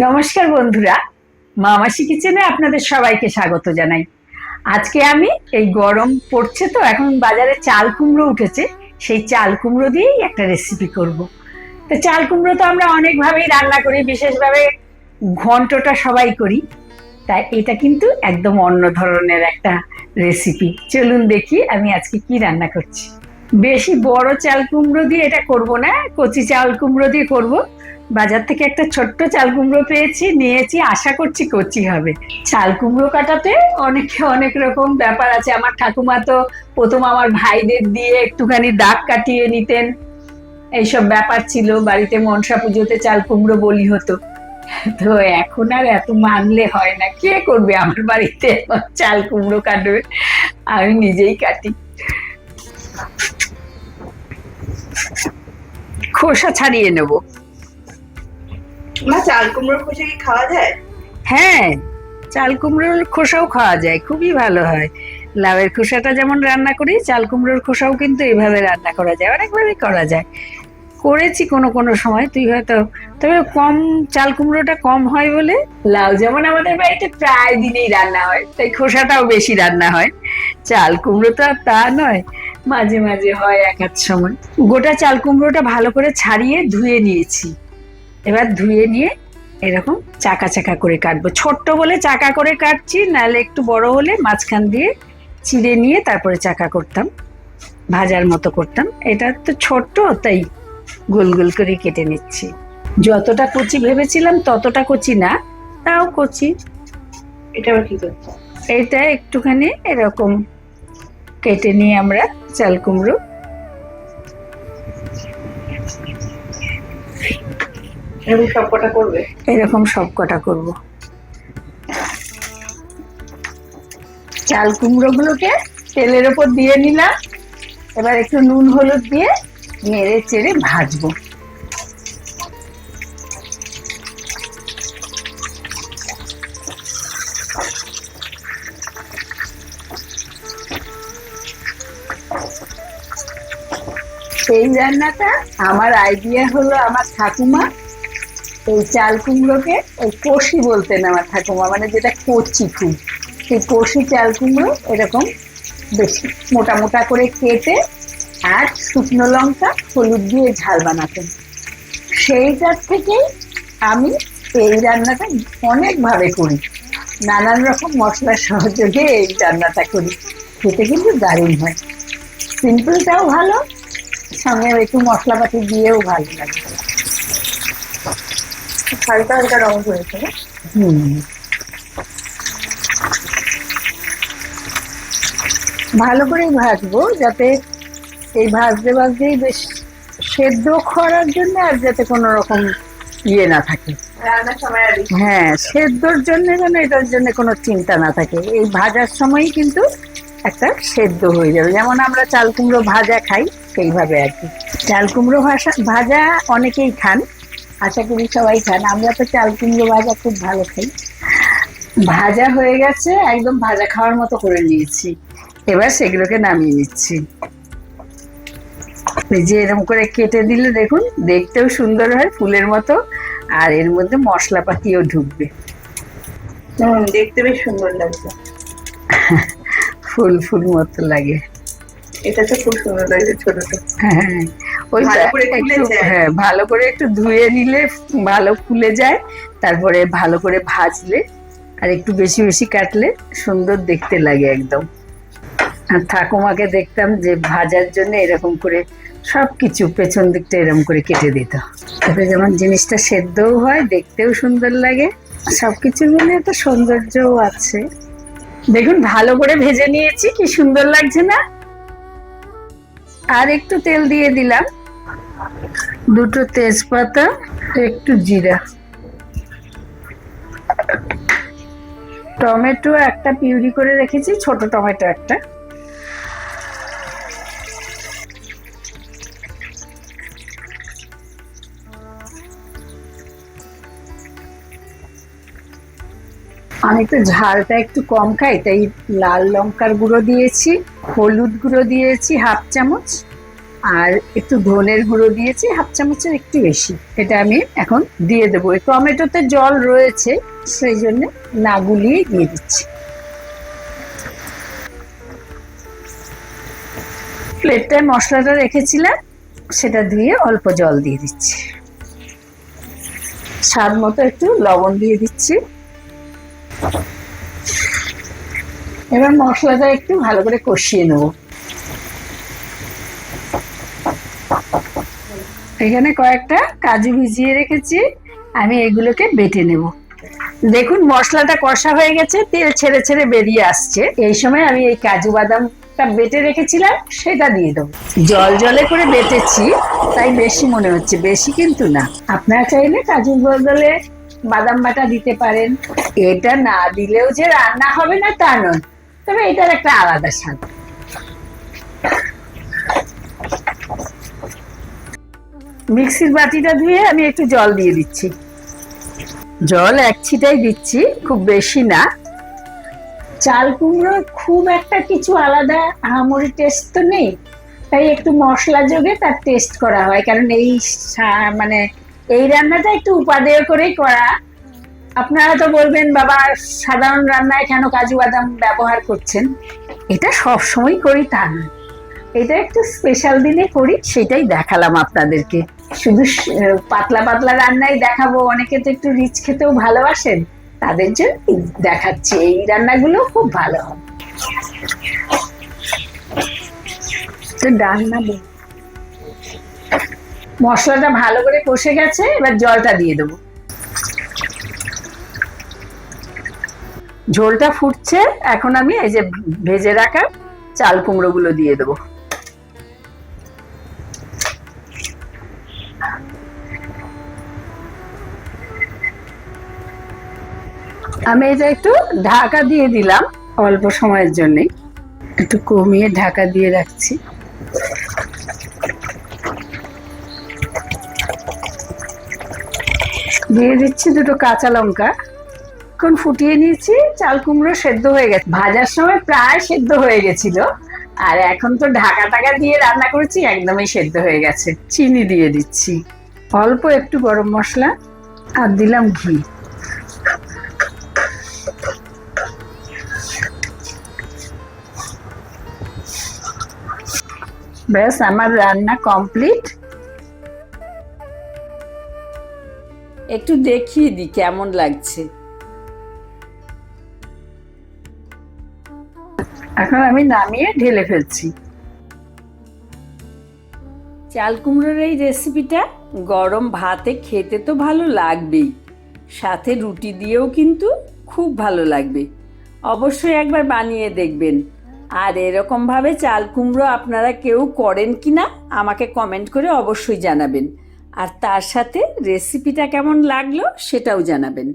নমস্কার বন্ধুরা মামাসি কিচেনে আপনাদের সবাইকে স্বাগত জানাই। আজকে আমি এই গরম পড়ছে তো, এখন বাজারে চাল কুমড়ো উঠেছে, সেই চাল কুমড়ো দিয়েই একটা রেসিপি করব। তো চাল কুমড়ো তো আমরা অনেকভাবেই রান্না করি, বিশেষভাবে ঘন্টটা সবাই করি তাই এটা কিন্তু একদম অন্য ধরনের একটা রেসিপি চলুন দেখি আমি আজকে কি রান্না করছি। বেশি বড় চাল কুমড়ো দিয়ে এটা করব না, কচি চাল কুমড়ো দিয়ে করব বাজার থেকে একটা ছোট্ট চাল কুমড়ো পেয়েছি, নিয়েছি, আশা করছি কচি হবে। চাল কুমড়ো কাটাতে অনেকে অনেক রকম ব্যাপার আছে। আমার ঠাকুমা তো প্রথম আমার ভাইদের দিয়ে একটুখানি দাগ কাটিয়ে নিতেন। এইসব ব্যাপার ছিল। বাড়িতে মনসা পুজোতে চাল কুমড়ো বলি হতো। তো এখন আর এত মানলে হয় না। কে করবে আমার বাড়িতে চাল কুমড়ো কাটবে? আমি নিজেই কাটি। খোসা ছাড়িয়ে নেব। মা, চাল কুমড়োর খোসা কি খাওয়া যায়? হ্যাঁ চাল কুমড়োর খোসাও খাওয়া যায়, খুবই ভালো হয়। লাউয়ের খোসাটা যেমন রান্না করি, চাল কুমড়োর খোসাও কিন্তু এভাবে রান্না করা যায়, অনেকভাবেই করা যায়। করেছি কোনো কোনো সময়, তুই হয়তো, তবে কম, চাল কুমড়োটা কম হয় বলে লাউ যেমন আমাদের বাড়িতে প্রায় দিনেই রান্না হয়, তাই খোসাটাও বেশি রান্না হয়। চাল কুমড়ো তো আর তা নয়, মাঝে মাঝে হয় এক সময়। গোটা চাল কুমড়োটা ভালো করে ছাড়িয়ে ধুয়ে নিয়েছি। এবার ধুয়ে নিয়ে এরকম চাকা চাকা করে কাটবো। ছোট্ট বলে চাকা করে কাটছি নাহলে একটু বড় হলে মাঝখান দিয়ে চিড়ে নিয়ে তারপরে চাকা করতাম ভাজার মতো করতাম। এটা তো ছোট্ট তাই গোল গোল করে কেটে নিচ্ছি। যতটা কচি ভেবেছিলাম ততটা কচি না তাও কচি। এটা কি করছে এটা একটুখানি এরকম কেটে নিয়ে আমরা চাল কুমড়ো এরকম সব কটা করবে? এরকম সব করব। চাল কুমড়োগুলোকে তেলের ওপর দিয়ে নিলাম। এবার একটু নুন হলুদ দিয়ে নেড়ে চেড়ে ভাজবো। এই রান্নাটা আমার আইডিয়া হলো আমার ঠাকুমা এই চাল কুমড়োকে ওই কষি বলতেন আমার ঠাকুমা মানে যেটা কচি খুব সেই কষি চাল কুমড়ো এরকম বেশি মোটা মোটা করে কেটে আর শুকনো লঙ্কা, হলুদ দিয়ে ঝাল বানাতেন সেইটার থেকেই আমি এই রান্নাটা অনেকভাবে করি। নানান রকম মশলার সহযোগে এই রান্নাটা করি। খেতে কিন্তু দারুণ হয়। সিম্পলটাও ভালো সঙ্গে একটু মশলাপাতি দিয়েও ভালো লাগে। হালকা হালকা রং হয়েছে হুম। ভালো করে ভাজবো যাতে এই ভাজতে ভাজতেই বেশ সেদ্ধ করার জন্য আর যাতে কোনো রকম ইয়ে না থাকে। হ্যাঁ সেদ্ধর জন্য যেন এটার জন্য কোনো চিন্তা না থাকে। এই ভাজার সময়ই কিন্তু একটা সেদ্ধ হয়ে যাবে। যেমন আমরা চাল কুমড়ো ভাজা খাই সেইভাবে আর কি। চাল কুমড়ো ভাজা ভাজা অনেকেই খান আশা করি সবাই খান আমরা তো চাল কুমড়ো ভাজা খুব ভালো খাই। ভাজা হয়ে গেছে একদম ভাজা খাওয়ার মতো করে নিয়েছি। এবার সেগুলোকে নামিয়ে নিচ্ছি। যে এরকম করে কেটে দিলে দেখুন দেখতেও সুন্দর হয় ফুলের মতো আর এর মধ্যে মশলাপাতিও ঢুকবে। দেখতে বেশ সুন্দর লাগছে। ফুল ফুল মতো লাগে। এটা তো খুব সুন্দর লাগছে ছোট ছোট হ্যাঁ। ওই ভালো করে একটু হ্যাঁ ভালো করে একটু ধুয়ে নিলে ভালো ফুলে যায় তারপরে ভালো করে ভাজলে আর একটু বেশি বেশি কাটলে সুন্দর দেখতে লাগে একদম। আর ঠাকুমাকে দেখতাম যে ভাজার জন্য এরকম করে সব কিছু পেছন দিকটা এরকম করে কেটে দিত। তাতে যেমন জিনিসটা সেদ্ধও হয় দেখতেও সুন্দর লাগে। সব কিছুর মধ্যে একটা সৌন্দর্যও আছে। দেখুন ভালো করে ভেজে নিয়েছি কি সুন্দর লাগছে না? আর একটু তেল দিয়ে দিলাম। দুটো তেজপাতা, একটু জিরা। টমেটো একটা পিউরি করে রেখেছি, ছোট টমেটো একটা। আমি তো ঝালটা একটু কম খাই, তাই লাল লঙ্কার গুঁড়ো দিয়েছি, হলুদ গুঁড়ো দিয়েছি, হাফ চামচ। আর একটু ধনের গুঁড়ো দিয়েছি, হাফ চামচের একটু বেশি। এটা আমি এখন দিয়ে দেবো। টমেটোতে জল রয়েছে, সেই জন্য না গুলিয়ে দিয়ে দিচ্ছি। প্লেটটায় মশলাটা রেখেছিলাম, সেটা দিয়ে অল্প জল দিয়ে দিচ্ছি। স্বাদ মতো একটু লবণ দিয়ে দিচ্ছি। এবার মশলাটা একটু ভালো করে কষিয়ে নেব। এখানে কয়েকটা কাজু ভিজিয়ে রেখেছি, আমি এগুলোকে বেটে নেব। দেখুন, মশলাটা কষা হয়ে গেছে, তেল ছেড়ে ছেড়ে বেরিয়ে আসছে। এই সময় আমি এই কাজু বাদামটা বেটে রেখেছিলাম, সেটা দিয়ে দেবো। জল জলে করে বেটেছি, তাই বেশি মনে হচ্ছে, বেশি কিন্তু না। আপনারা চাইলে কাজুর বদলে বাদাম বাটা দিতে পারেন। এটা না দিলেও যে রান্না হবে না তা নয়, তবে এটার একটা আলাদা স্বাদ। মিক্সির বাটিটা ধুয়ে আমি একটু জল দিয়ে দিচ্ছি। জল এক ছিটাই দিচ্ছি, খুব বেশি না। চাল কুমড়ো খুব একটা কিছু আলাদা আহামরি টেস্ট তো নেই, তাই একটু মশলা যোগে তার টেস্ট করা হয়, কারণ এই মানে এই রান্নাটা একটু উপাদেয় করেই করা। আপনারা তো বলবেন, বাবা, সাধারণ রান্নায় কেন কাজু বাদাম ব্যবহার করছেন? এটা সবসময় করি তা না। এটা একটু স্পেশাল দিনে করি। সেটাই দেখালাম আপনাদেরকে। শুধু পাতলা পাতলা রান্নাই দেখাবো। অনেকে তো একটু রিচ খেতেও ভালোবাসেন। তাদের জন্য দেখাচ্ছি। এই রান্নাগুলো খুব ভালো বল- মশলাটা ভালো করে কষে গেছে। এবার জলটা দিয়ে দেবো। ঝোলটা ফুটছে। এখন আমি এই যে ভেজে রাখা চাল কুমড়ো গুলো দিয়ে দেবো। আমি এটা একটু ঢাকা দিয়ে দিলাম অল্প সময়ের জন্য একটু কমিয়ে ঢাকা দিয়ে রাখছি। দিয়ে দিচ্ছি দুটো কাঁচা লঙ্কা। এখন ফুটিয়ে নিয়েছি, চাল কুমড়ো সেদ্ধ হয়ে গেছে। ভাজার সময় প্রায় সেদ্ধ হয়ে গেছিল। আর এখন তো ঢাকা টাকা দিয়ে রান্না করেছি, একদমই সেদ্ধ হয়ে গেছে। চিনি দিয়ে দিচ্ছি। অল্প একটু গরম মশলা আর দিলাম ঘি। ব্যাস আমার রান্না কমপ্লিট একটু দেখিয়ে দিই কেমন লাগছে। এখন আমি নামিয়ে ঢেলে ফেলছি। চাল কুমড়োর এই রেসিপিটা গরম ভাতে খেতে তো ভালো লাগবেই। সাথে রুটি দিয়েও কিন্তু খুব ভালো লাগবে। অবশ্যই একবার বানিয়ে দেখবেন। আর এরকমভাবে চাল কুমড়ো আপনারা কেউ করেন কি না, আমাকে কমেন্ট করে অবশ্যই জানাবেন। আর তার সাথে রেসিপিটা কেমন লাগল সেটাও জানাবেন।